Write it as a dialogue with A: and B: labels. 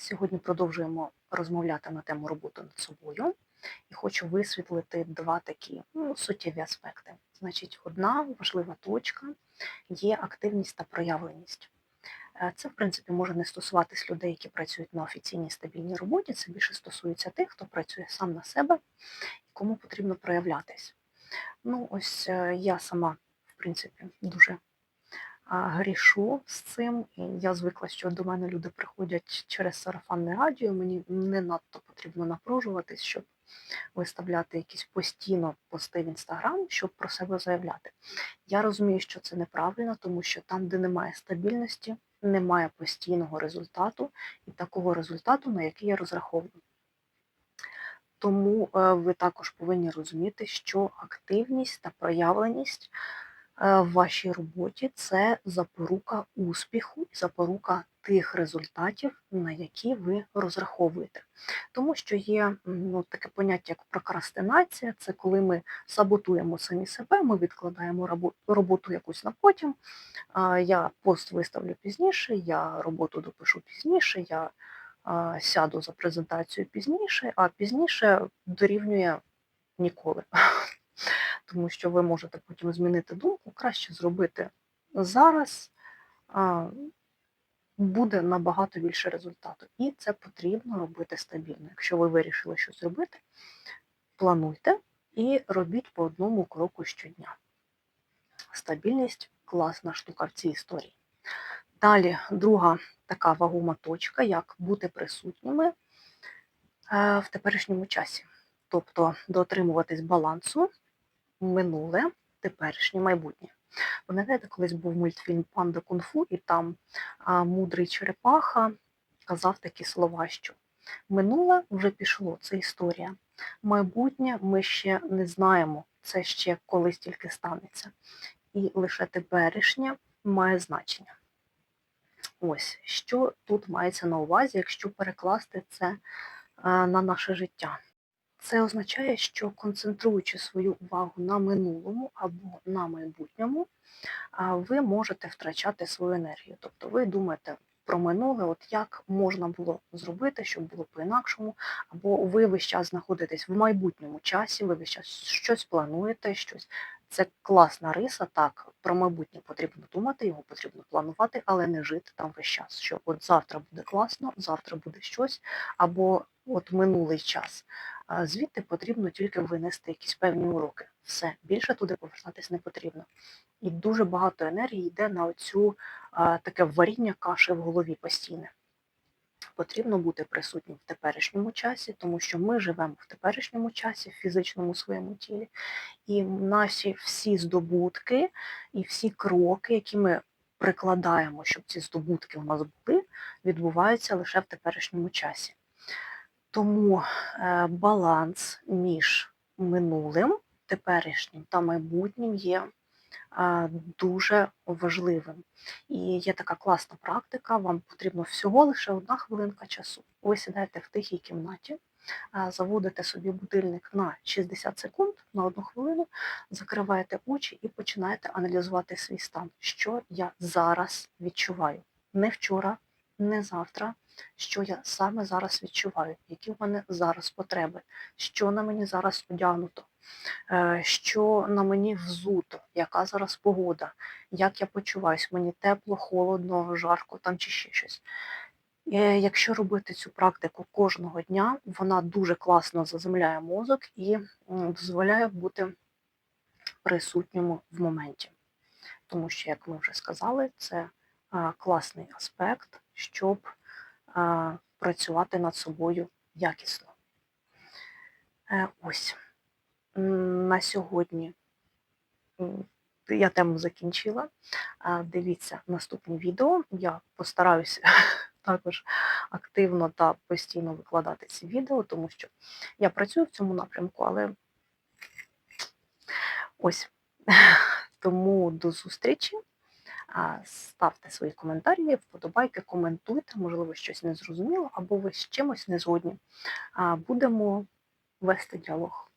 A: Сьогодні продовжуємо розмовляти на тему роботи над собою і хочу висвітлити два такі ну, суттєві аспекти. Значить, одна важлива точка є активність та проявленість. Е, Це, в принципі, може не стосуватись людей, які працюють на офіційній стабільній роботі. Це більше стосується тих, хто працює сам на себе і кому потрібно проявлятись. Ну, ось е, я сама, в принципі, дуже грішу з цим. Я звикла, що до мене люди приходять через сарафанне радіо. Мені не надто потрібно напружуватись, щоб виставляти якісь постійно пости в інстаграм, щоб про себе заявляти. Я розумію, що це неправильно, тому що там, де немає стабільності, немає постійного результату і такого результату, на який я розраховую. Тому е, ви також повинні розуміти, що активність та проявленість в вашій роботі це запорука успіху запорука тих результатів, на які ви розраховуєте. Тому що є ну, таке поняття, як прокрастинація, це коли ми саботуємо самі себе, ми відкладаємо рабо- роботу якусь на потім. Я пост виставлю пізніше, я роботу допишу пізніше, я сяду за презентацію пізніше, а пізніше дорівнює ніколи. Тому що ви можете потім змінити думку, краще зробити зараз, буде набагато більше результату. І це потрібно робити стабільно. Якщо ви вирішили щось робити, плануйте і робіть по одному кроку щодня. Стабільність класна штука в цій історії. Далі, друга така вагома точка, як бути присутніми е, в теперішньому часі. Тобто дотримуватись балансу минуле, теперішнє, майбутнє. Пам'ятаєте, колись був мультфільм Панда Кунг-фу, і там а, мудрий черепаха казав такі слова, що минуле вже пішло, це історія. Майбутнє ми ще не знаємо, це ще колись тільки станеться. І лише теперішнє має значення. Ось що тут мається на увазі, якщо перекласти це на наше життя. Це означає, що концентруючи свою увагу на минулому або на майбутньому, ви можете втрачати свою енергію. Тобто ви думаєте про минуле, от як можна було зробити, щоб було по-інакшому, або ви весь час знаходитесь в майбутньому часі, ви весь час щось плануєте, щось. Це класна риса, так, про майбутнє потрібно думати, його потрібно планувати, але не жити там весь час. Що от завтра буде класно, завтра буде щось, або от минулий час. Звідти потрібно тільки винести якісь певні уроки. Все, більше туди повертатись не потрібно. І дуже багато енергії йде на оцю таке варіння каші в голові постійне. Потрібно бути присутнім в теперішньому часі, тому що ми живемо в теперішньому часі, в фізичному своєму тілі. І наші всі здобутки і всі кроки, які ми прикладаємо, щоб ці здобутки у нас були, відбуваються лише в теперішньому часі. Тому е, баланс між минулим, теперішнім та майбутнім є е, дуже важливим. І є така класна практика, вам потрібно всього лише одна хвилинка часу. Ви сідаєте в тихій кімнаті, е, заводите собі будильник на 60 секунд, на одну хвилину, закриваєте очі і починаєте аналізувати свій стан, що я зараз відчуваю. Не вчора, не завтра, що я саме зараз відчуваю, які в мене зараз потреби, що на мені зараз одягнуто, е, що на мені взуто, яка зараз погода, як я почуваюсь, мені тепло, холодно, жарко там чи ще щось. Е, Якщо робити цю практику кожного дня, вона дуже класно заземляє мозок і дозволяє бути присутньому в моменті. Тому що, як ми вже сказали, це класний аспект, щоб працювати над собою якісно. Е, Ось на сьогодні я тему закінчила. Дивіться наступні відео. Я постараюся також активно та постійно викладати ці відео, тому що я працюю в цьому напрямку, але ось тому до зустрічі. Ставте свої коментарі, вподобайки, коментуйте, можливо, щось не зрозуміло, або ви з чимось не згодні. Будемо вести діалог.